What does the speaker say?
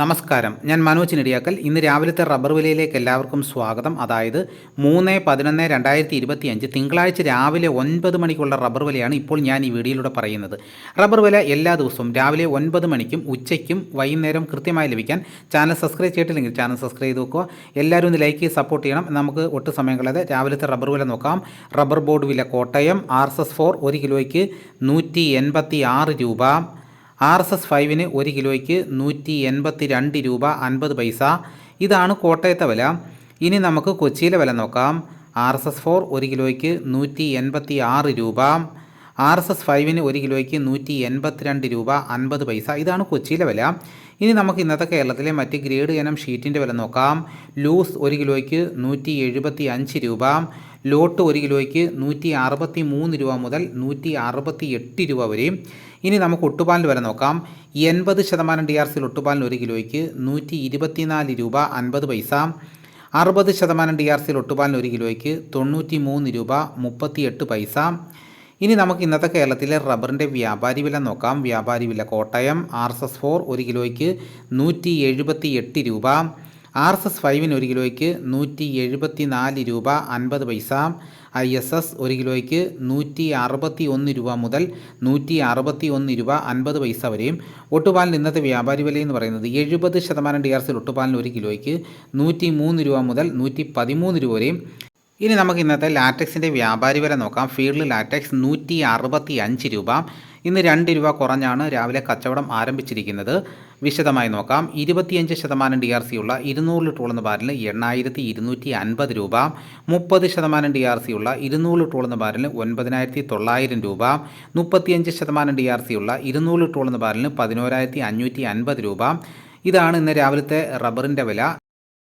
നമസ്കാരം. ഞാൻ മനോജ് നെടിയാക്കൽ. ഇന്ന് രാവിലത്തെ റബ്ബർ വിലയിലേക്ക് എല്ലാവർക്കും സ്വാഗതം. അതായത് മൂന്ന് പതിനൊന്ന് രണ്ടായിരത്തി ഇരുപത്തി അഞ്ച് തിങ്കളാഴ്ച രാവിലെ ഒൻപത് മണിക്കുള്ള റബ്ബർ വിലയാണ് ഇപ്പോൾ ഞാൻ ഈ വീഡിയോയിലൂടെ പറയുന്നത്. റബ്ബർ വില എല്ലാ ദിവസവും രാവിലെ ഒൻപത് മണിക്കും ഉച്ചയ്ക്കും വൈകുന്നേരം കൃത്യമായി ലഭിക്കാൻ ചാനൽ സബ്സ്ക്രൈബ് ചെയ്തിട്ടില്ലെങ്കിൽ ചാനൽ സബ്സ്ക്രൈബ് ചെയ്ത് വെക്കുക. എല്ലാവരും ഒന്ന് ലൈക്ക് ചെയ്ത് സപ്പോർട്ട് ചെയ്യണം. നമുക്ക് ഒട്ടും സമയം കളയാതെ രാവിലത്തെ റബ്ബർ വില നോക്കാം. റബ്ബർ ബോർഡ് വില Kottayam R S S four ഒരു കിലോയ്ക്ക് നൂറ്റി എൺപത്തി ആറ് രൂപ. ആർ എസ് എസ് ഫൈവിന് ഒരു കിലോയ്ക്ക് നൂറ്റി എൺപത്തി രണ്ട് രൂപ അൻപത് പൈസ. ഇതാണ് കോട്ടയത്തെ വില. ഇനി നമുക്ക് കൊച്ചിയിലെ വില നോക്കാം. ആർ എസ് എസ് ഫോർ ഒരു കിലോയ്ക്ക് നൂറ്റി എൺപത്തി ആറ് രൂപ. ആർ എസ് എസ് ഫൈവിന് ഒരു കിലോയ്ക്ക് നൂറ്റി എൺപത്തിരണ്ട് രൂപ അൻപത് പൈസ. ഇതാണ് കൊച്ചിയിലെ വില. ഇനി നമുക്ക് ഇന്നത്തെ കേരളത്തിലെ മറ്റ് ഗ്രേഡ് ഇനം ഷീറ്റിന്റെ വില നോക്കാം. ലൂസ് ഒരു കിലോയ്ക്ക് നൂറ്റി എഴുപത്തി അഞ്ച് രൂപ. ലോട്ട് ഒരു കിലോയ്ക്ക് നൂറ്റി അറുപത്തി മൂന്ന് രൂപ മുതൽ നൂറ്റി അറുപത്തി എട്ട് രൂപ വരെയും ഇനി നമുക്ക് ഒട്ടുപാലിന് വില നോക്കാം. എൺപത് ശതമാനം ഡി ആർ സിയിൽ ഒട്ടുപാലിന് ഒരു കിലോയ്ക്ക് നൂറ്റി ഇരുപത്തിനാല് രൂപ അൻപത് പൈസ. അറുപത് ശതമാനം ഡി ആർ സിയിൽ ഒട്ടുപാലിന് ഒരു കിലോയ്ക്ക് തൊണ്ണൂറ്റി മൂന്ന് രൂപ മുപ്പത്തിയെട്ട് പൈസ. ഇനി നമുക്ക് ഇന്നത്തെ കേരളത്തിലെ റബ്ബറിന്റെ വ്യാപാരി വില നോക്കാം. വ്യാപാരി വില Kottayam R S S four ഒരു കിലോയ്ക്ക് നൂറ്റി എഴുപത്തി എട്ട് രൂപ. ആർ എസ് എസ് ഫൈവിന് ഒരു കിലോയ്ക്ക് നൂറ്റി എഴുപത്തി നാല് രൂപ അൻപത് പൈസ ഐ എസ് എസ് ഒരു കിലോയ്ക്ക് നൂറ്റി അറുപത്തി ഒന്ന് രൂപ മുതൽ നൂറ്റി അറുപത്തി ഒന്ന് രൂപ അൻപത് പൈസ വരെയും. ഒട്ടുപാലിന് ഇന്നത്തെ വ്യാപാരി വില എന്ന് പറയുന്നത് എഴുപത് ശതമാനം ഡി ആർ സിൽ ഒട്ടുപാലിന് ഒരു കിലോയ്ക്ക് നൂറ്റി മൂന്ന് രൂപ മുതൽ നൂറ്റി പതിമൂന്ന് രൂപ വരെയും. ഇനി നമുക്ക് ഇന്നത്തെ ലാറ്റക്സിന്റെ വ്യാപാരി വില നോക്കാം. ഫീൽഡ് ലാറ്റക്സ് നൂറ്റി അറുപത്തി അഞ്ച് രൂപ. ഇന്ന് രണ്ട് രൂപ കുറഞ്ഞാണ് രാവിലെ കച്ചവടം ആരംഭിച്ചിരിക്കുന്നത്. വിശദമായി നോക്കാം. ഇരുപത്തിയഞ്ച് ശതമാനം ഡി ആർ സി ഉള്ള ഇരുന്നൂറ് ലിറ്റർ ഉള്ള ബാരലിന് എണ്ണായിരത്തി ഇരുന്നൂറ്റി അൻപത് രൂപ. മുപ്പത് ശതമാനം ഡി ആർ സി ഉള്ള ഇരുന്നൂറ് ലിറ്റർ ഉള്ള ബാരലിന് ഒൻപതിനായിരത്തി തൊള്ളായിരം രൂപ. മുപ്പത്തിയഞ്ച് ശതമാനം ഡി ആർ സി ഉള്ള ഇരുന്നൂറ് ലിറ്റർ ഉള്ള ബാരലിന് പതിനോരായിരത്തി അഞ്ഞൂറ്റി അൻപത് രൂപ. ഇതാണ് ഇന്ന് രാവിലത്തെ റബ്ബറിന്റെ വില.